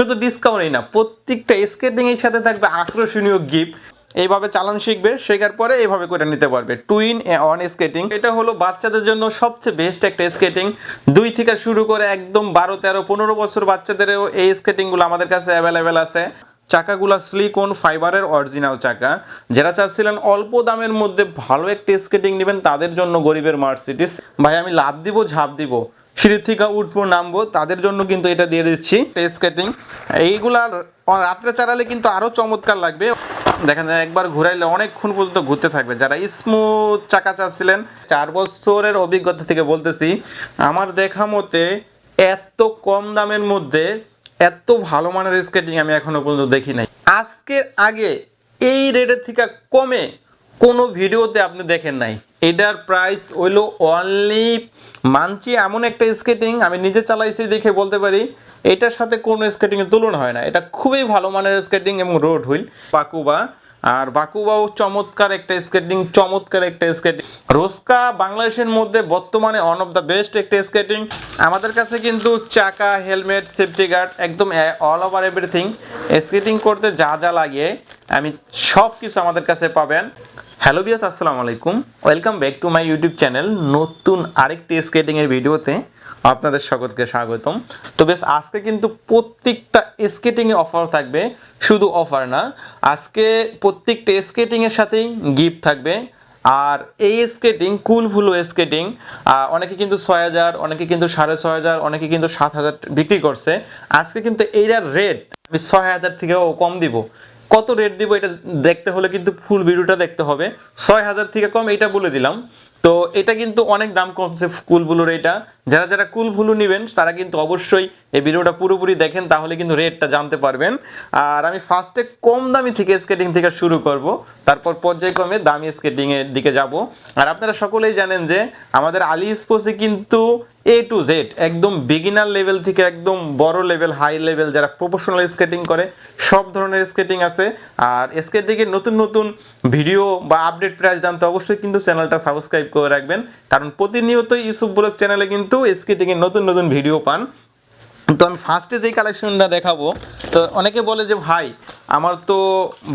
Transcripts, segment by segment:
শুধু ডিসকাউন্টই না, প্রত্যেকটা স্কেটিং এর সাথে থাকবে আকর্ষণীয় গিফট এইভাবে চালান শিখবে, শেখার পরে এইভাবে করে নিতে পারবে। টুইন অন স্কেটিং এটা হলো বাচ্চাদের জন্য সবচেয়ে বেস্ট একটা স্কেটিং দুই থেকে শুরু করে একদম বারো, তেরো, পনেরো বছর বাচ্চাদেরও এই স্কেটিংগুলো আমাদের কাছে অ্যাভেলেবেল আছে। চাকাগুলো সিলিকন ফাইবারের অরিজিনাল চাকা। যারা চাচ্ছিলেন অল্প দামের মধ্যে ভালো একটা স্কেটিং নেবেন, তাদের জন্য গরিবের মার্সিডিস ভাই, আমি লাভ দিব, ঝাঁপ দিব। সিঁড়ি থেকে উঠবো, নামবো, তাদের জন্য কিন্তু এটা দিয়ে দিচ্ছি টেস্ট স্কেটিং এইগুলা রাত্রে চালালে কিন্তু আরও চমৎকার লাগবে। দেখেন, একবার ঘুরাইলে অনেকক্ষণ পর্যন্ত ঘুরতে থাকবে। যারা স্মুথ চাকা চাচ্ছিলেন চার বছরের অভিজ্ঞতা থেকে বলতেছি, আমার দেখা মতে এত কম দামের মধ্যে এত ভালো মানের স্কেটিং আমি এখনও পর্যন্ত দেখি নাই। আজকের আগে এই রেটের থেকে কমে কোনো ভিডিওতে আপনি দেখেন নাই। এটার প্রাইস হইল অনলি মানছি এমন একটা স্কেটিং আমি নিজে চালাইছি দেখে বলতে পারি। এটার সাথে কোনো স্কেটিং এর তুলনা হয় না। এটা খুবই ভালো মানের স্কেটিং এবং রোড হুইল বাকুবা। আর বাকুবাও চমৎকার একটা স্কেটিং চমৎকার একটা স্কেটিং রোস্কা বাংলাদেশের মধ্যে বর্তমানে ওয়ান অফ দ্য বেস্ট একটা স্কেটিং আমাদের কাছে কিন্তু চাকা হেলমেট সেফটি গার্ড একদম অল ওভার এভরিথিং স্কেটিং করতে যা যা লাগে, আমি সব কিছু আমাদের কাছে পাবেন। হ্যালো বিয়াস আসসালামু আলাইকুম। Welcome back to my YouTube channel নতুন আরেকটি স্কেটিং এর ভিডিওতে আপনাদের সকলকে স্বাগতম। তো বেশ, আজকে কিন্তু প্রত্যেকটা স্কেটিং এ অফার থাকবে, শুধু অফার না, আজকে প্রত্যেকটা স্কেটিং এর সাথেই গিফট থাকবে। আর এই স্কেটিং কুল ভুলো স্কেটিং অনেকে কিন্তু ছয় হাজার, অনেকে কিন্তু সাড়ে ছয় হাজার, অনেকে কিন্তু সাত হাজার বিক্রি করছে। আজকে কিন্তু এইটার রেট আমি ছয় হাজার থেকেও কম দিব। কত রেট দিব এটা দেখতে হলে কিন্তু ফুল ভিডিওটা দেখতে হবে। ছয় হাজার থেকে কম, এটা বলে দিলাম। তো এটা কিন্তু অনেক দাম কমছে কুলবুলুর এটা। যারা যারা কুলবুলু নেবেন, তারা কিন্তু অবশ্যই এই ভিডিওটা পুরোপুরি দেখেন, তাহলে কিন্তু রেটটা জানতে পারবেন। আর আমি ফার্স্টে কম দামি থেকে স্কেটিং থেকে শুরু করব, তারপর পর্যায়ক্রমে দামি স্কেটিং এর দিকে যাব। আর আপনারা সকলেই জানেন যে, আমাদের আলি স্পোর্টসে কিন্তু এ টু জেড একদম বিগিনার লেভেল থেকে একদম বড় লেভেল হাই লেভেল যারা প্রফেশনাল স্কেটিং করে, সব ধরনের স্কেটিং আছে। আর স্কেটিংয়ের নতুন নতুন ভিডিও বা আপডেট প্রাইস জানতে অবশ্যই কিন্তু চ্যানেলটা সাবস্ক্রাইব করে রাখবেন। কারণ প্রতিনিয়ত ইউসুফ ব্লগ চ্যানেলে কিন্তু স্কেটিংয়ের নতুন নতুন ভিডিও পান। তো আমি ফার্স্টে যেই কালেকশনটা দেখাবো, তো অনেকে বলে যে, ভাই, আমার তো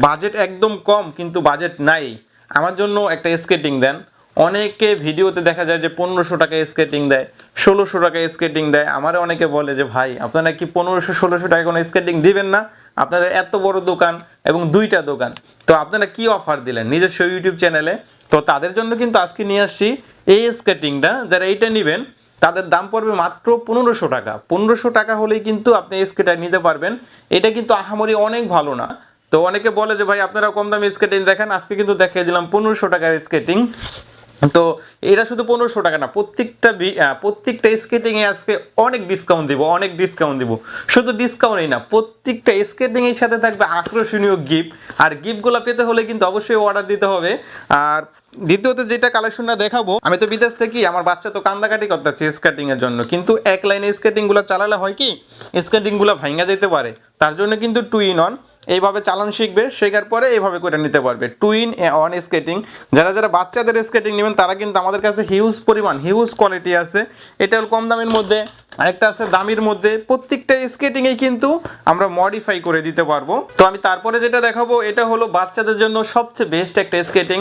বাজেট একদম কম, কিন্তু বাজেট নাই। আমার জন্য একটা স্কেটিং দেন। অনেকে ভিডিওতে দেখা যায় যে, পনেরোশো টাকা স্কেটিং দেয়, ষোলোশো টাকা স্কেটিং দেয়। আমারে অনেকে বলে যে, ভাই, আপনারা কি পনেরোশো, ষোলোশো টাকা কোনো স্কেটিং দিবেন না? আপনাদের এত বড় দোকান এবং দুইটা দোকান। তো আপনারা কি অফার দিলেন নিজস্ব ইউটিউব চ্যানেলে তো তাদের জন্য কিন্তু আজকে নিয়ে আসছি এই স্কেটিংটা। যারা এইটা নেবেন, তাদের দাম পড়বে মাত্র পনেরোশো টাকা। পনেরোশো টাকা হলেই কিন্তু আপনি স্কেটার নিতে পারবেন। এটা কিন্তু আহামরি অনেক ভালো না। তো অনেকে বলে যে, ভাই আপনারা কম দামে স্কেটিং দেখেন। আজকে কিন্তু দেখিয়ে দিলাম পনেরোশো টাকার স্কেটিং। তো এটা শুধু পনেরোশো টাকা না, প্রত্যেকটা প্রত্যেকটা স্কেটিং এ আজকে অনেক ডিসকাউন্ট দিব, অনেক ডিসকাউন্ট দিব। শুধু ডিসকাউন্টই না, প্রত্যেকটা স্কেটিং এর সাথে থাকবে আকর্ষণীয় গিফট আর গিফটগুলো পেতে হলে কিন্তু অবশ্যই অর্ডার দিতে হবে। আর দ্বিতীয়ত যেটা কালেকশনটা দেখাবো, আমি তো বিদেশ থেকে আমার বাচ্চা তো কান্দাকাটি করতেছে স্কেটিং এর জন্য। কিন্তু এক লাইনে স্কেটিংগুলো চালালে হয় কি স্কেটিংগুলো ভাঙা যেতে পারে, তার জন্য কিন্তু টু ইন অন এইভাবে চালান শিখবে, শেখার পরে এইভাবে করে নিতে পারবে। টুইন অন স্কেটিং যারা যারা বাচ্চাদের স্কেটিং নেবেন, তারা কিন্তু আমাদের কাছে হিউজ পরিমাণ হিউজ কোয়ালিটি আছে। এটা হল কম দামের মধ্যে, আরেকটা আছে দামির মধ্যে। প্রত্যেকটা স্কেটিংয়ে কিন্তু আমরা মডিফাই করে দিতে পারব। তো আমি তারপরে যেটা দেখাবো, এটা হলো বাচ্চাদের জন্য সবচেয়ে বেস্ট একটা স্কেটিং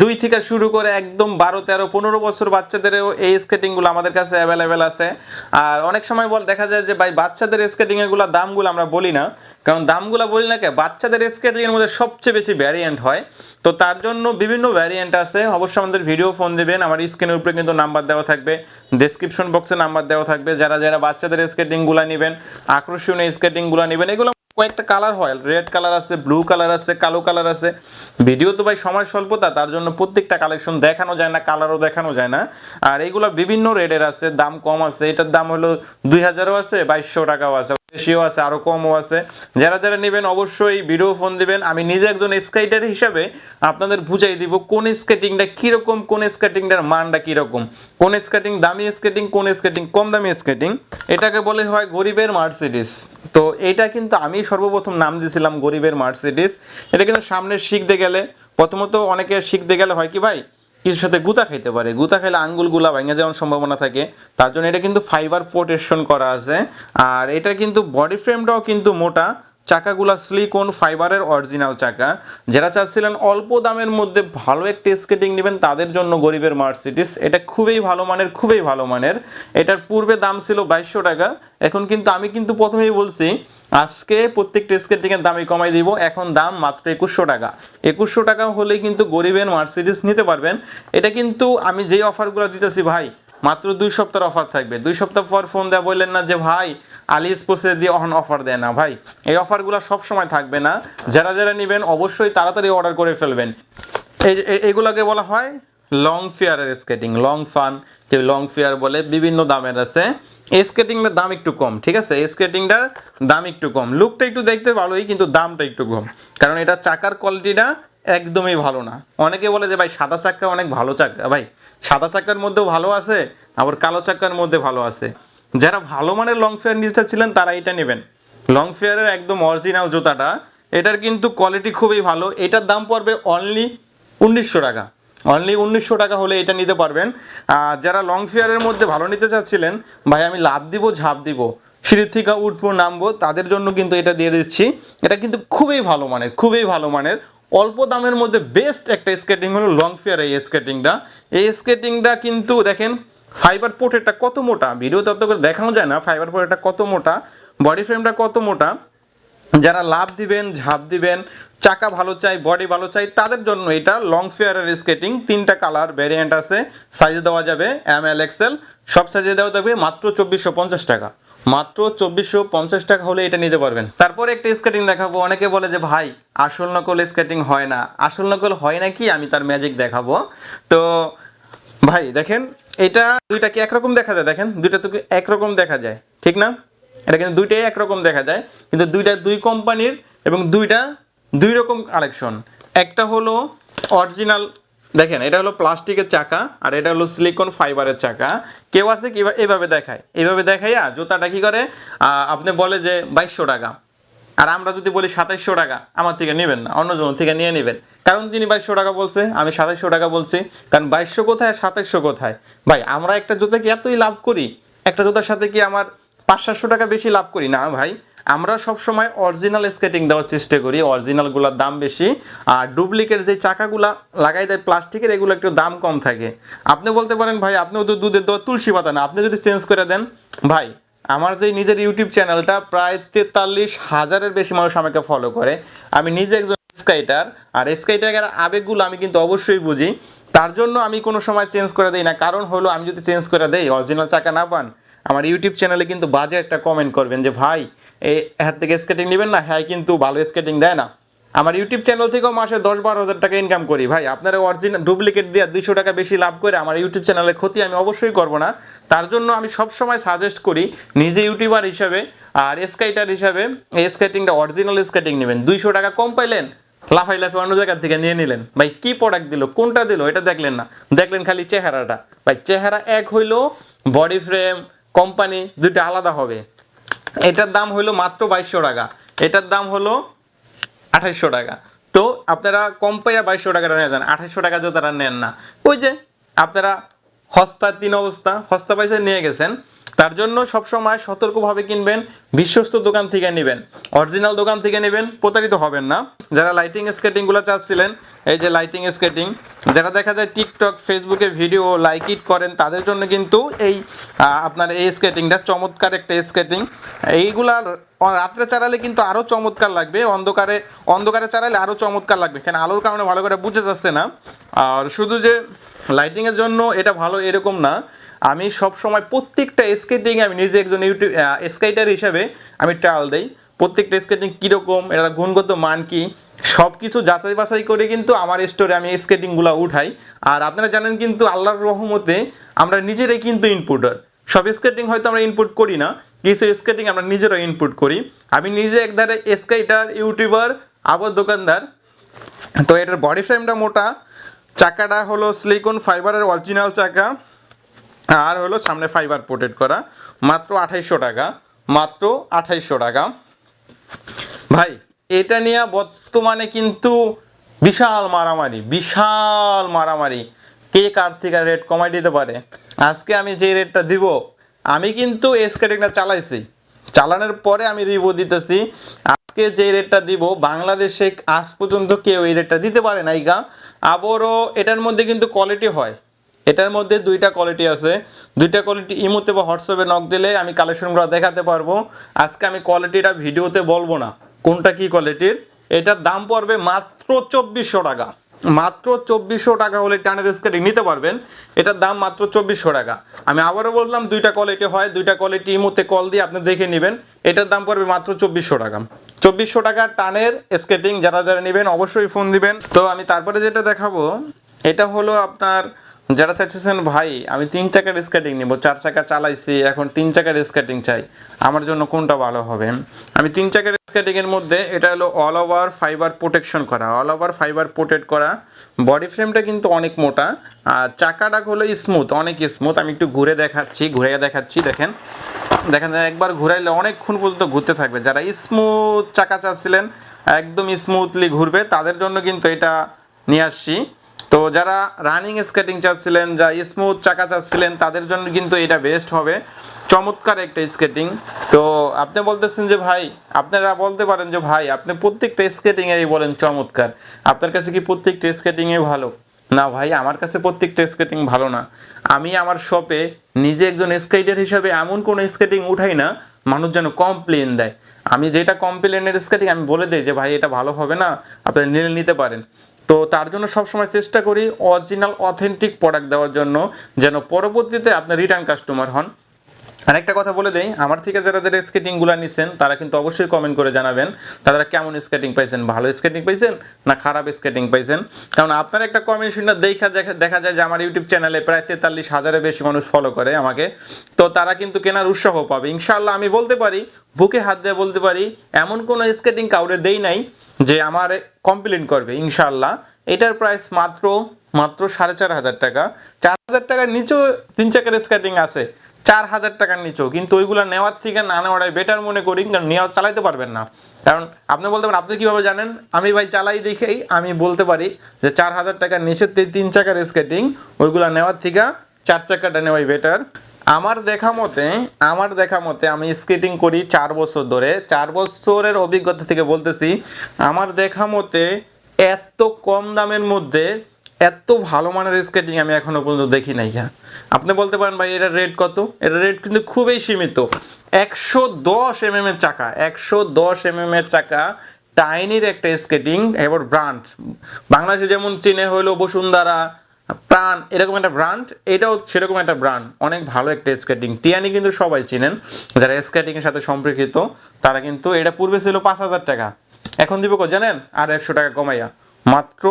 দুই থেকে শুরু করে একদম বারো, তেরো, পনেরো বছর বাচ্চাদেরও এই স্কেটিংগুলো আমাদের কাছে অ্যাভেলেবেল আছে। আর অনেক সময় বল, দেখা যায় যে ভাই, বাচ্চাদের স্কেটিং এগুলো দামগুলো আমরা বলি না। কারণ দামগুলো বলি না কে বাচ্চাদের স্কেটিং এর মধ্যে সবচেয়ে বেশি ভ্যারিয়েন্ট হয়। তো তার জন্য বিভিন্ন ভ্যারিয়েন্ট আছে। অবশ্যই আমাদের ভিডিও ফোন দিবেন। আমার স্ক্রিনের উপরে কিন্তু নাম্বার দেওয়া থাকবে। ডেসক্রিপশন বক্সে নাম্বার দেওয়া থাকবে। যারা যারা বাচ্চাদের স্কেটিংগুলা নেবেন, আকর্ষণীয় স্কেটিংগুলা নেবেন, এগুলো কয়েকটা কালার হয়। রেড কালার আছে ব্লু কালার আছে, কালো কালার আছে। ভিডিও তো ভাই সময় স্বল্পতা, তার জন্য প্রত্যেকটা কালেকশন দেখানো যায় না কালারও দেখানো যায় না। আর এগুলো বিভিন্ন রেডের আছে, দাম কম আছে। এটার দাম হলো দুই হাজারও আছে, বাইশশো টাকাও আছে। বেশিও আছে, আরও কমও আছে। যারা যারা নেবেন অবশ্যই ভিডিও ফোন দিবেন। আমি নিজে একজন স্কেটার হিসাবে আপনাদের বুঝাই দিব কোন স্কেটিংটা কীরকম, কোন স্কেটিংটার মানটা কীরকম। কোন স্কেটিং দামি স্কেটিং কোন স্কেটিং কম দামি স্কেটিং এটাকে বলে হয় গরিবের মার্সিডিস তো এটা কিন্তু আমি সর্বপ্রথম নাম দিয়েছিলাম গরিবের মার্সিডিস এটা কিন্তু সামনে শিখতে গেলে, প্রথমত অনেকে শিখতে গেলে হয় কি ভাই কিছুর সাথে গুতা খাইতে পারে। গুতা খাইলে আঙ্গুলগুলা ভেঙে যাওয়ার সম্ভাবনা থাকে। তার জন্য এটা কিন্তু ফাইবার প্রোটেকশন করা আছে। আর এটা কিন্তু বডি ফ্রেমটাও কিন্তু মোটা। চাকাগুলা সিলিকন ফাইবারের অরিজিনাল চাকা। যারা চাচ্ছিলেন অল্প দামের মধ্যে ভালো একটি স্কেটিং নেবেন, তাদের জন্য গরিবের মার্সিডিস এটা খুবই ভালো মানের, খুবই ভালো মানের। এটার পূর্বে দাম ছিল বাইশশো টাকা। এখন কিন্তু আমি কিন্তু প্রথমেই বলছি, আজকে প্রত্যেকটা স্কেটিং এর দামই কমাই দিব। এখন দাম মাত্র একুশশো টাকা। একুশশো টাকা হলেই কিন্তু গরিবের মার্সিডিস নিতে পারবেন। এটা কিন্তু আমি যেই অফারগুলো দিতেছি, ভাই মাত্র দুই সপ্তাহের অফার থাকবে। দুই সপ্তাহ পর ফোন দেওয়া বললেন না যে, ভাই আলি স্পোর্টসে দিয়ে অহন অফার দেয় না। ভাই, এই অফারগুলো সব সময় থাকবে না। যারা যারা নেবেন, অবশ্যই তাড়াতাড়ি অর্ডার করে ফেলবেন। এই এগুলোকে বলা হয় লং ফেয়ারের স্কেটিং লং ফান কেউ লং ফেয়ার বলে, বিভিন্ন দামের আছে। স্কেটিংটার দাম একটু কম, ঠিক আছে? স্কেটিংটার দাম একটু কম। লুকটা একটু দেখতে ভালোই, কিন্তু দামটা একটু কম। কারণ এটা চাকার কোয়ালিটিটা একদমই ভালো না। অনেকে বলে যে, ভাই, সাদা চাক্কা অনেক ভালো চাক্কা ভাই সাদা চাকার মধ্যেও ভালো আছে, আবার কালো চাকার মধ্যে ভালো আছে। যারা ভালো মানের লং ফেয়ার নিতে ছিলেন তারা এটা নেবেন। লং ফেয়ারের একদম অরিজিনাল জুতাটা, এটার কিন্তু কোয়ালিটি খুবই ভালো। এটার দাম পড়বে অনলি উনিশশো টাকা। অনলি উনিশশো টাকা হলে এটা নিতে পারবেন। আর যারা লং ফেয়ারের মধ্যে ভালো নিতে চাচ্ছিলেন, ভাই, আমি লাভ দিব, ঝাঁপ দিব। সিঁড়ি থেকে উঠবো, নামবো, তাদের জন্য কিন্তু এটা দিয়ে দিচ্ছি। এটা কিন্তু খুবই ভালো মানের, খুবই ভালো মানের অল্প দামের মধ্যে বেস্ট একটা স্কেটিং হলো লং ফেয়ার এই স্কেটিংটা এই স্কেটিংটা কিন্তু দেখেন ফাইবার পোর্টেরটা কত মোটা? ভিডিও তত করে দেখানো যায় না ফাইবার পোর্টেরটা কত মোটা? বডি ফ্রেমটা কত মোটা? যারা লাভ দিবেন, ঝাঁপ দিবেন, চাকা ভালো চাই বডি ভালো চাই, তাদের জন্য এটা লং ফেয়ারের স্কেটিং তিনটা কালার ভ্যারিয়েন্ট আছে সাইজ দেওয়া যাবে এম এল এক্সেল সব সাইজে দেওয়া যাবে মাত্র চব্বিশশো পঞ্চাশ টাকা। মাত্র চব্বিশশো পঞ্চাশ টাকা হলে এটা নিতে পারবেন। তারপরে একটা স্কেটিং দেখাবো। অনেকে বলে যে, ভাই, আসল নকল স্কেটিং হয় না। আসল নকল হয় নাকি? আমি তার ম্যাজিক দেখাবো। তো, ভাই, দেখেন, এটা দুইটা কি একরকম দেখা যায়? দেখেন, দুইটা তো একরকম দেখা যায়। ঠিক না? এটা কিন্তু দুইটাই একরকম দেখা যায়। কিন্তু দুইটা দুই কোম্পানির এবং দুইটা দুই রকম কালেকশন একটা হলো অরিজিনাল দেখেন, এটা হলো প্লাস্টিকের চাকা আর এটা হলো সিলিকন ফাইবারের চাকা। কেউ আছে কি এভাবে দেখায়? এভাবে দেখাইয়া জুতাটা কি করে? আপনি বলে যে বাইশশো টাকা। আর আমরা যদি বলি সাতাইশশো টাকা, আমার থেকে নেবেন না, অন্যজন থেকে নিয়ে নেবেন। কারণ তিনি বাইশশো টাকা বলছে, আমি সাতাইশশো টাকা বলছি। কারণ বাইশশো কোথায় সাতাইশশো কোথায়? ভাই, আমরা একটা জুতা কি এতই লাভ করি, একটা জুতার সাথে কি আমার পাঁচ সাতশো টাকা বেশি লাভ করি? না ভাই আমরা সব সময় অরিজিনাল স্কেটিং দেওয়ার চেষ্টা করি অরিজিনালগুলোর দাম বেশি। আর ডুপ্লিকেট যে চাকাগুলা লাগাই দেয় প্লাস্টিকের, এগুলো একটু দাম কম থাকে। আপনি বলতে পারেন, ভাই, আপনিও তো দুধের দেওয়া তুলসী পাতা না। আপনি যদি চেঞ্জ করে দেন, ভাই, আমার যে নিজের ইউটিউব চ্যানেলটা প্রায় তেতাল্লিশ হাজারের বেশি মানুষ আমাকে ফলো করে। আমি নিজে একজন স্কাইটার আর স্কাইটারের আবেগগুলো আমি কিন্তু অবশ্যই বুঝি। তার জন্য আমি কোনো সময় চেঞ্জ করে দেই না। কারণ হলো, আমি যদি চেঞ্জ করে দেই অরিজিনাল চাকা না পান, আমার ইউটিউব চ্যানেলে কিন্তু বাজে একটা কমেন্ট করবেন যে, ভাই এই হাত থেকে স্কেটিং নেবেন না হ্যাঁ কিন্তু ভালো স্কেটিং দেয় না। আমার ইউটিউব চ্যানেল থেকেও মাসে দশ বারো হাজার টাকা ইনকাম করি। ভাই, আপনারা অরিজিনাল ডুপ্লিকেট দিয়ে দুইশো টাকা বেশি লাভ করে আমার ইউটিউব চ্যানেলের ক্ষতি আমি অবশ্যই করব না। তার জন্য আমি সব সময় সাজেস্ট করি, নিজে ইউটিউবার হিসাবে আর স্কাইটার হিসাবে এই স্কেটিংটা অরিজিনাল স্কেটিং নেবেন। দুইশো টাকা কম পাইলেন, লাফাই লাফাই অন্য জায়গা থেকে নিয়ে নিলেন। ভাই, কি প্রোডাক্ট দিল, কোনটা দিল, এটা দেখলেন না। দেখলেন খালি চেহারাটা। ভাই, চেহারা এক হইল বডি ফ্রেম কোম্পানি দুইটা আলাদা হবে। এটার দাম হলো মাত্র বাইশশো টাকা। এটার দাম হলো আঠাইশশো টাকা। তো আপনারা কম পাইয়া বাইশশো টাকাটা নিয়ে যান। আঠাইশশো টাকা তারা নেন না। ওই যে, আপনারা হস্তা তিন অবস্থা, হস্তা পয়সা নিয়ে গেছেন। তার জন্য সবসময় সতর্কভাবে কিনবেন, বিশ্বস্ত দোকান থেকে নেবেন, অরিজিনাল দোকান থেকে নেবেন, প্রতারিত হবেন না। যারা লাইটিং স্কেটিংগুলো চাচ্ছিলেন, এই যে লাইটিং স্কেটিং যারা দেখা যায় টিকটক ফেসবুকে ভিডিও লাইক ইট করেন, তাদের জন্য কিন্তু এই আপনার এই স্কেটিংটা চমৎকার একটা স্কেটিং এইগুলা রাত্রে চালালে কিন্তু আরও চমৎকার লাগবে, অন্ধকারে অন্ধকারে চালালে আরও চমৎকার লাগবে। কেন আলোর কারণে ভালো করে বুঝে যাচ্ছে না। আর শুধু যে লাইটিং এর জন্য এটা ভালো এরকম না আমি সব সময় প্রত্যেকটা স্কেটিং আমি নিজে একজন ইউটিউব স্কেটার হিসাবে আমি ট্রায়াল দেই। প্রত্যেকটা স্কেটিং কীরকম, এটার গুণগত মান কি সব কিছু যাচাই বাছাই করে কিন্তু আমার স্টোরে আমি স্কেটিংগুলো উঠাই। আর আপনারা জানেন কিন্তু আল্লাহর রহমতে আমরা নিজেরাই কিন্তু ইনপুটার সব স্কেটিং হয়তো আমরা ইনপুট করি না, কিছু স্কেটিং আমরা নিজেরাই ইনপুট করি। আমি নিজে একধারে স্কেটার ইউটিউবার আবার দোকানদার। তো এটার বডি ফ্রেমটা মোটা, চাকাটা হলো সিলিকন ফাইবারের অরিজিনাল চাকা। আর হলো সামনে ফাইবার পোর্টেড করা। মাত্র আঠাইশশো টাকা, মাত্র আঠাইশশো টাকা। ভাই, এটা নিয়ে বর্তমানে কিন্তু বিশাল মারামারি বিশাল মারামারি। কে কার থেকে রেট কমাই দিতে পারে? আজকে আমি যে রেটটা দিব, আমি কিন্তু স্কেটিংটা চালাইছি। চালানোর পরে আমি রিভিউ দিতেছি। আজকে যে রেটটা দিব, বাংলাদেশে আজ পর্যন্ত কেউ এই রেটটা দিতে পারে নাই গা। আবারও এটার মধ্যে কিন্তু কোয়ালিটি হয়। এটার মধ্যে দুইটা কোয়ালিটি আছে। দুইটা কোয়ালিটি ইমোতে বা হোয়াটসঅ্যাপে নক দিলে আমি কালেকশনগুলো দেখাতে পারব। আজকে আমি কোয়ালিটিটা ভিডিওতে বলব না। কোনটা কি কোয়ালিটির এটার দাম পড়বে মাত্র চব্বিশশো টাকা। মাত্র চব্বিশশো টাকা হলে টানের স্কেটিং নিতে পারবেন। এটার দাম মাত্র চব্বিশশো টাকা। আমি আবারও বললাম, দুইটা কোয়ালিটি হয়। দুইটা কোয়ালিটি ইমোতে কল দিয়ে আপনি দেখে নেবেন। এটার দাম পড়বে মাত্র চব্বিশশো টাকা। চব্বিশশো টাকা টানের স্কেটিং যারা যারা নেবেন অবশ্যই ফোন দিবেন। তো আমি তারপরে যেটা দেখাবো, এটা হলো আপনার যারা চাইছেন ভাই, আমি তিন চাকার স্কেটিং নিব, চার চাকা চালাইছি, এখন তিন চাকার স্কেটিং চাই, আমার জন্য কোনটা ভালো হবে? আমি তিন চাকার স্কেটিং এর মধ্যে এটা হলো অল ওভার ফাইবার প্রোটেকশন করা অল ওভার ফাইবার প্রোটেক্ট করা। বডি ফ্রেমটা কিন্তু অনেক মোটা, আর চাকাটা হলো স্মুথ অনেক স্মুথ আমি একটু ঘুরে দেখাচ্ছি ঘুরে দেখাচ্ছি, দেখেন। দেখেন, একবার ঘুরাইলে অনেকক্ষণ পর্যন্ত ঘুরতে থাকবে। যারা স্মুথ চাকা চাচ্ছিলেন, একদম স্মুথলি ঘুরবে, তাদের জন্য কিন্তু এটা নিয়ে আসছি। তো যারা রানিং স্কেটিং চাচ্ছিলেন যা স্মুথ চাকা চাচ্ছিলেন, তাদের জন্য কিন্তু এটা বেস্ট হবে। চমৎকার একটা স্কেটিং তো আপনি বলতেছেন যে, ভাই, আপনারা বলতে পারেন যে, ভাই, আপনি প্রত্যেকটা স্কেটিং এরই বলেন চমৎকার। আপনার কাছে কি প্রত্যেকটা স্কেটিং এ ভালো? না, ভাই, আমার কাছে প্রত্যেকটা স্কেটিং ভালো না। আমি আমার শপে নিজে একজন স্কেটার হিসাবে এমন কোনো স্কেটিং উঠাই না, মানুষ যেন কমপ্লেন দেয়। আমি যেটা কমপ্লেনের স্কেটিং আমি বলে দিই যে, ভাই, এটা ভালো হবে না। আপনি নিলে নিতে পারেন। তো তার জন্য সবসময় চেষ্টা করি অরিজিনাল অথেন্টিক প্রোডাক্ট দেওয়ার জন্য, যেন পরবর্তীতে আপনি রিটার্ন কাস্টমার হন। আরেকটা কথা বলে দেই, আমার থেকে যারা যারা স্কেটিংগুলো নিছেন, তারা কিন্তু অবশ্যই কমেন্ট করে জানাবেন, তারা কেমন স্কেটিং পাইছেন, ভালো স্কেটিং পাইছেন, না খারাপ স্কেটিং পাইছেন? কারণ আপনার একটা কমেন্ট শুনে দেখা দেখা দেখা যায় যে আমার ইউটিউব চ্যানেলে প্রায় তেতাল্লিশ হাজারের বেশি মানুষ ফলো করে আমাকে। তো তারা কিন্তু কেনার উৎসাহ পাবে। ইনশাল্লাহ আমি বলতে পারি, বুকে হাত দিয়ে বলতে পারি, এমন কোনো স্কেটিং কাউরে দেই নাই। যে আমার কমপ্লেন করবে ইনশাল্লাহ এটার প্রাইস মাত্র মাত্র সাড়ে চার হাজার টাকা। চার হাজার টাকার নিচেও তিন চাকার স্কেটিং আছে। চার হাজার টাকার নিচেও। কিন্তু ওইগুলো নেওয়ার থেকে না নেওয়াটাই বেটার মনে করি, কারণ নেওয়া চালাইতে পারবেন না। কারণ আপনি বলতে পারেন, আপনি কীভাবে জানেন? আমি ভাই চালাই দেখেই আমি বলতে পারি যে চার হাজার টাকার নিচের তিন চাকার স্কেটিং ওইগুলো নেওয়ার থেকে চার চাকাটা নেওয়াই বেটার আমার দেখা মতে, আমার দেখা মতে আমি স্কেটিং করি চার বছর ধরে। চার বছরের অভিজ্ঞতা থেকে বলতেছি, আমার দেখা মতে এত কম দামের মধ্যে এত ভালো মানের স্কেটিং আমি এখনও পর্যন্ত দেখি নাই আপনি বলতে পারেন ভাই, এটার রেট কত? এটার রেট কিন্তু খুবই সীমিত। একশো দশ এম এর চাকা, একশো দশ এম এর চাকা টাইনির একটা স্কেটিং এবার ব্র্যান্ড বাংলাদেশে যেমন চীনে হলো বসুন্ধরা প্রাণ, এরকম একটা ব্র্যান্ড এটাও সেরকম একটা ব্র্যান্ড অনেক ভালো একটা স্কেটিং টিয়ানি কিন্তু সবাই চিনেন, যারা স্কেটিং এর সাথে সম্পর্কিত তারা কিন্তু এটা পূর্বে ছিল পাঁচ হাজার টাকা। এখন দিব জানেন? আর একশো টাকা কমাইয়া। মাত্র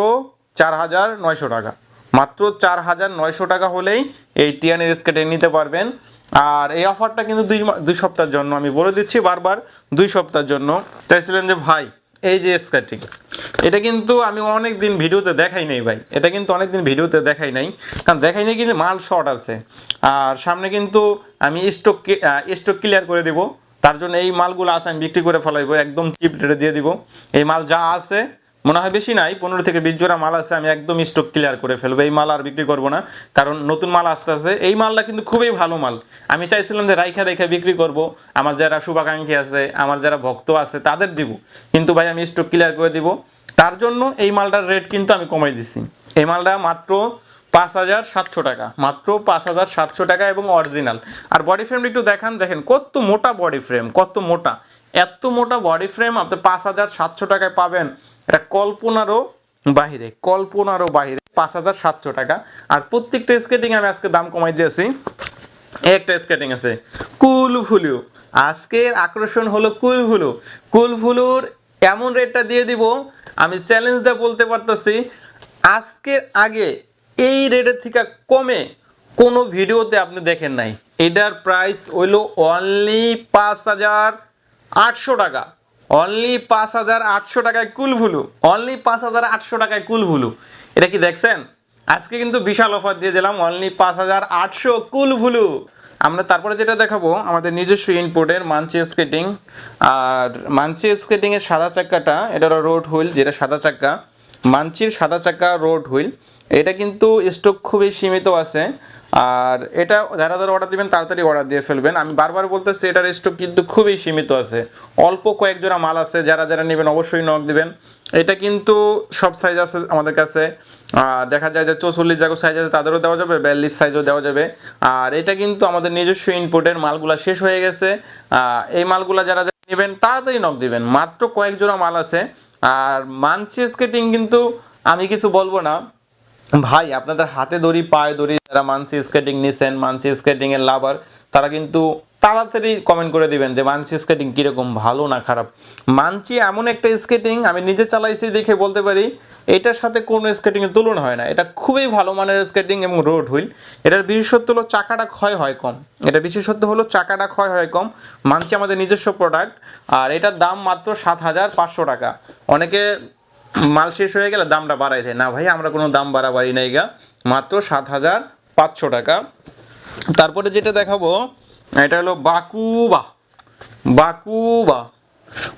চার হাজার নয়শো টাকা। মাত্র চার হাজার নয়শো টাকা হলেই এই টিয়ানের স্কেটে নিতে পারবেন। আর এই অফারটা কিন্তু দুই দুই সপ্তাহের জন্য আমি বলে দিচ্ছি, বারবার দুই সপ্তাহের জন্য। চাইছিলেন যে, ভাই এই যে স্কেটিং এটা কিন্তু আমি অনেক দিন ভিডিওতে দেখাই নাই ভাই। এটা কিন্তু অনেক দিন ভিডিওতে দেখাই নাই। কারণ দেখাই নাই কিন্তু মাল শর্ট আছে। আর সামনে কিন্তু আমি স্টক স্টক ক্লিয়ার করে দিব। তার জন্য এই মালগুলো আছে, আমি বিক্রি করে ফেলাইবো। একদম চিপ রেটে দিয়ে দিব। এই মাল যা আছে মনে হয় বেশি নাই, পনেরো থেকে বিশ জোড়া মাল আছে, আমি একদম স্টক ক্লিয়ার করে ফেলব, এই মাল আর বিক্রি করব না। কারণ নতুন মাল আসতে আছে এই মালটা কিন্তু খুবই ভালো মাল। আমি চাইছিলাম যে রাইখা রেখা বিক্রি করব, আমার যারা শুভাকাঙ্ক্ষী আছে, আমার যারা ভক্ত আছে, তাদের দিব। কিন্তু ভাই, আমি স্টক ক্লিয়ার করে দিব। তার জন্য এই মালটার রেট কিন্তু আমি কমাই দিচ্ছি। এই মালটা মাত্র পাঁচ হাজার সাতশো টাকা, মাত্র পাঁচ হাজার সাতশো টাকা এবং অরিজিনাল আর বডি ফ্রেমটা একটু দেখান, দেখেন, কত মোটা বডি ফ্রেম কত মোটা। এত মোটা বডি ফ্রেম আপনি পাঁচ হাজার সাতশো টাকায় পাবেন। এটা কল্পনারও বাহিরে কল্পনারও বাহিরে পাঁচ হাজার সাতশো টাকা। আর প্রত্যেকটা স্কেটিং আমি আজকে দাম কমাই দিয়েছি। একটা স্কেটিং আছে কুল ভুলু আজকের আকর্ষণ হলো কুল ভুলু কুল ভুলুর এমন রেটটা দিয়ে দিব, আমি চ্যালেঞ্জ দিয়ে বলতে পারতেছি, আজকের আগে এই রেটের থেকে কমে কোনো ভিডিওতে আপনি দেখেন নাই। এটার প্রাইস হইল অনলি পাঁচ হাজার আটশো টাকা। অনলি পাঁচ হাজার আটশো টাকায় কুল ভুলু। অনলি পাঁচ হাজার আটশো টাকায় কুল ভুলু। এটা কি দেখছেন? আজকে কিন্তু বিশাল অফার দিয়ে দিলাম অনলি পাঁচ হাজার আটশো কুল ভুলু। আমরা তারপরে যেটা দেখাবো, আমাদের নিজস্ব ইনপুটের মানচি স্কেটিং আর মানচি স্কেটিং এর সাদা চাক্কাটা এটা রোড হুইল যেটা সাদা চাক্কা মানচির সাদা চাকা রোড হুইল এটা কিন্তু স্টক খুবই সীমিত আছে। আর এটা যারা যারা অর্ডার দিবেন, তাড়াতাড়ি অর্ডার দিয়ে ফেলবেন। আমি বারবার বলতেছি, এটার স্টক কিন্তু খুবই সীমিত আছে। অল্প কয়েক জোড়া মাল আছে, যারা যারা নেবেন অবশ্যই নক দিবেন। এটা কিন্তু সব সাইজ আছে আমাদের কাছে। দেখা যায় যে চৌচল্লিশ জাগো সাইজ আছে, তাদেরও দেওয়া যাবে, বিয়াল্লিশ সাইজও দেওয়া যাবে। আর এটা কিন্তু আমাদের নিজস্ব ইনপুটের মালগুলা শেষ হয়ে গেছে। এই মালগুলা যারা যারা নেবেন, তাড়াতাড়ি নক দিবেন। মাত্র কয়েক জোড়া মাল আছে। আর মানচি স্কেটিং কিন্তু আমি কিছু বলব না। ভাই, আপনাদের হাতে দড়ি, পায়ে দড়ি, যারা মানসি স্কেটিং নিছেন, মানসি স্কেটিং এর লাভার তারা কিন্তু তাড়াতাড়ি কমেন্ট করে দিবেন যে মানসি স্কেটিং কীরকম ভালো না খারাপ। মানচি এমন একটা স্কেটিং আমি নিজে চালাইছি দেখে বলতে পারি, এটার সাথে কোনো স্কেটিং এর তুলনা হয় না। এটা খুবই ভালো মানের স্কেটিং এবং রোড হুইল এটার বিশেষত্ব হলো চাকাটা ক্ষয় হয় কম। এটা বিশেষত্ব হলো চাকাটা ক্ষয় হয় কম। মানছি আমাদের নিজস্ব প্রোডাক্ট আর এটার দাম মাত্র সাত হাজার পাঁচশো টাকা। অনেকে মাল শেষ হয়ে গেলে দামটা বাড়াই দেয়। না ভাই, আমরা কোনো দাম বাড়াবাড়ি নাই গা। মাত্র সাত হাজার পাঁচশো টাকা। তারপরে যেটা দেখাবো, এটা হলো বাকুবা। বাকুবা।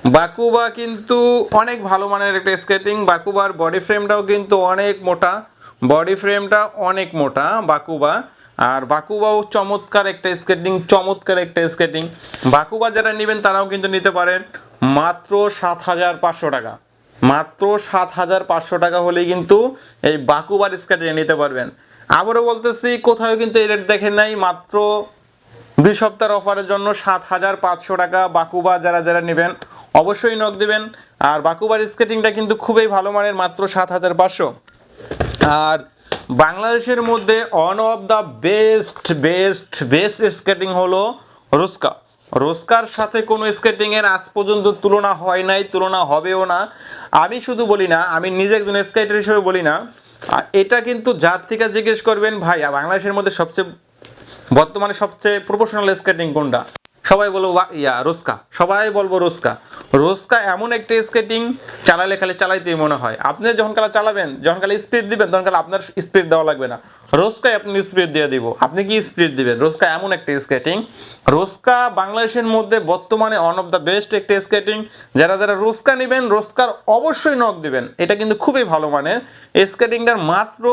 বাকুবা কিন্তু অনেক ভালো মানের একটা স্কেটিং বাকুবার বডি ফ্রেমটাও কিন্তু অনেক মোটা। বডি ফ্রেমটা অনেক মোটা, বাকুবা। আর বাকুবাও চমৎকার একটা স্কেটিং চমৎকার একটা স্কেটিং বাকুবা যারা নেবেন, তারাও কিন্তু নিতে পারেন মাত্র সাত হাজার পাঁচশো টাকা। মাত্র সাত হাজার পাঁচশো টাকা হলেই কিন্তু এই বাকুবার স্কেটিং নিতে পারবেন। আবারও বলতেছি, কোথাও কিন্তু এই রেট দেখেন নাই, মাত্র দুই সপ্তাহের অফারের জন্য সাত হাজার পাঁচশো টাকা বাকুবা যারা যারা নেবেন অবশ্যই নক দিবেন। আর বাকুবার স্কেটিংটা কিন্তু খুবই ভালো মানের, মাত্র সাত হাজার পাঁচশো। আর বাংলাদেশের মধ্যে one of the best best best skating হলো রোস্কা। রোস্কার সাথে কোনো স্কেটিং এর আজ পর্যন্ত তুলনা হয় নাই, তুলনা হবেও না। আমি শুধু বলি না, আমি নিজে একজন স্কেটার হিসেবে বলি না এটা কিন্তু যার থেকে জিজ্ঞেস করবেন, ভাই, বাংলাদেশের মধ্যে সবচেয়ে, বর্তমানে সবচেয়ে প্রফেশনাল স্কেটিং কোনটা? সবাই বলব ইয়া, রোস্কা। সবাই বলব রোস্কা। রোস্কা এমন একটা স্কেটিং চালালে খালি চালাইতেই মনে হয়। আপনি যখন কালা চালাবেন, যখন কালে স্পিড দিবেন, তখন কালে আপনার স্পিড দেওয়া লাগবে না। রোস্কায় আপনি স্পিড দিয়ে দিব। আপনি কি স্পিড দিবেন? রোস্কা এমন একটা স্কেটিং রোস্কা বাংলাদেশের মধ্যে বর্তমানে ওয়ান অফ দ্য বেস্ট একটা স্কেটিং যারা যারা রোস্কা নেবেন, রোস্কার অবশ্যই নক দিবেন। এটা কিন্তু খুবই ভালো মানের। স্কেটিংটার মাত্র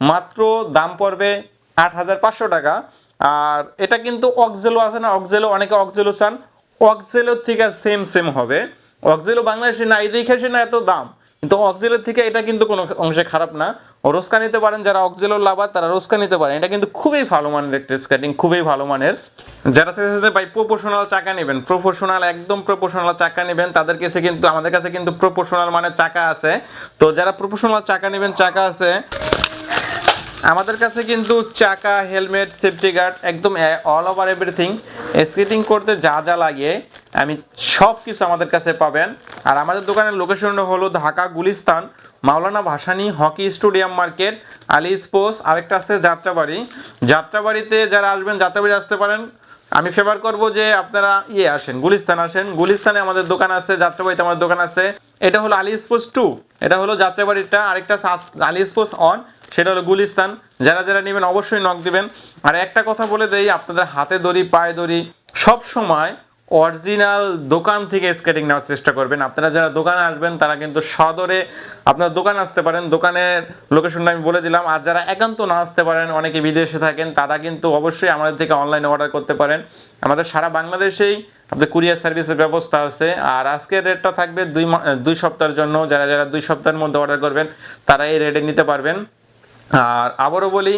মাত্র দাম পড়বে আট হাজার পাঁচশো টাকা। আর এটা কিন্তু অক্সেলো আছে না অক্সেলো অনেকে অক্সেলো চান। অক্সেলোর থেকে সেম সেম হবে। অক্সেলো বাংলাদেশে নাই দেখে সে না এত দাম। কিন্তু অক্সেলোর থেকে এটা কিন্তু কোনো অংশে খারাপ না। রোস্কা নিতে পারেন, যারা অক্সেলোর লাভার, তারা রোস্কা নিতে পারেন। এটা কিন্তু খুবই ভালো মানের একটা স্কেটিং খুবই ভালো মানের। যারা চাইছে ভাই প্রপোর্শনাল চাকা নেবেন প্রপোর্শনাল একদম প্রপোর্শনাল চাকা নেবেন, তাদের কাছে কিন্তু, আমাদের কাছে কিন্তু প্রপোর্শনাল মানে চাকা আছে। তো যারা প্রপোর্শনাল চাকা নেবেন, চাকা আছে আমাদের কাছে কিন্তু চাকা, হেলমেট সেফটি গার্ড একদম অল ওভার এভরিথিং স্কেটিং করতে যা যা লাগে আমি সব কিছু আমাদের কাছে পাবেন। আর আমাদের দোকানের লোকেশনটা হলো Dhaka Gulistan, Maulana Bhasani hockey stadium market Ali sports আরেকটা আসছে যাত্রাবাড়ি। যাত্রাবাড়িতে যারা আসবেন, যাত্রাবাড়ি আসতে পারেন। আমি ফেভার করব যে আপনারা ইয়ে আসেন, গুলিস্তান আসেন। গুলিস্তানে আমাদের দোকান আছে, যাত্রাবাড়িতে আমাদের দোকান আছে। এটা হলো আলি স্পোর্টস টু এটা হলো যাত্রাবাড়িটা, আরেকটা আলি স্পোর্টস অন সেটা হলো গুলিস্তান। যারা যারা নেবেন অবশ্যই নখ দিবেন। আর একটা কথা বলে দেই, আপনাদের হাতে দড়ি, পায়ে দড়ি, সব সময় অরিজিনাল দোকান থেকে স্কেটিং নেওয়ার চেষ্টা করবেন। আপনারা যারা দোকানে আসবেন, তারা কিন্তু সদরে আপনার দোকানে আসতে পারেন। দোকানের লোকেশনটা আমি বলে দিলাম। আর যারা একান্ত না আসতে পারেন, অনেকে বিদেশে থাকেন, তারা কিন্তু অবশ্যই আমাদের থেকে অনলাইনে অর্ডার করতে পারেন। আমাদের সারা বাংলাদেশেই আপনাদের কুরিয়ার সার্ভিসের ব্যবস্থা আছে। আর আজকের রেটটা থাকবে দুই দুই সপ্তাহের জন্য। যারা যারা দুই সপ্তাহের মধ্যে অর্ডার করবেন, তারা এই রেটে নিতে পারবেন। আর আবারও বলি,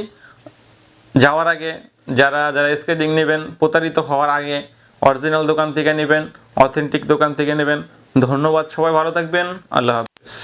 যাওয়ার আগে, যারা যারা স্কেটিং নেবেন, প্রতারিত হওয়ার আগে অরিজিনাল দোকান থেকে নেবেন অথেন্টিক দোকান থেকে নেবেন। ধন্যবাদ সবাই ভালো থাকবেন। আল্লাহ